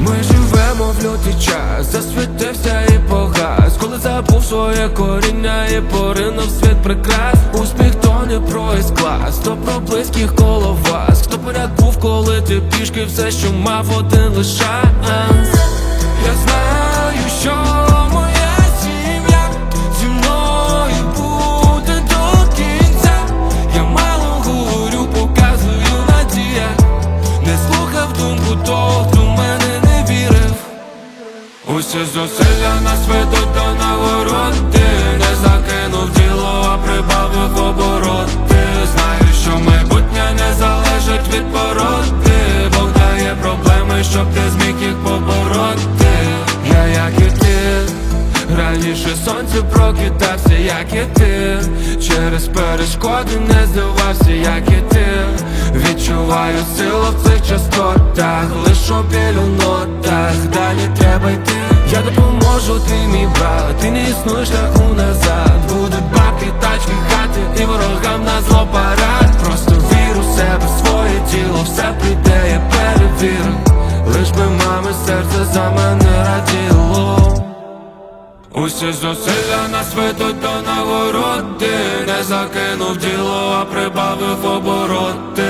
Ми живемо в лютий час, засвітився і погас. Коли забув своє коріння і поринув світ прикрас Успіх то не про із-клас, то про близьких коло вас. Хто поряд був, коли ти пішки, все, що мав один лиш шанс Я знаю, що моя Усі зусилля нас ведуть до нагороди Не закинув діло, а прибавив обороти. Знаю, що майбутнє не залежить від породи Бог дає проблеми, щоб ти зміг їх побороти. Я як і ти. Раніше сонце прокидався, як і ти. Через перешкоди не здавався, як і ти. Відчуваю силу в цих частотах У білю нотах, далі треба йти. Я допоможу, ти мій брат, ти не існуєш шляху назад. Будуть бабки, тачки, хати і ворогам на зло парад. Просто вір у себе, своє тіло, все прийде, я перевірю. Лиш би мами серце за мене раділо. Усі зусилля нас ведуть до нагороди Не закинув діло, а прибавив обороти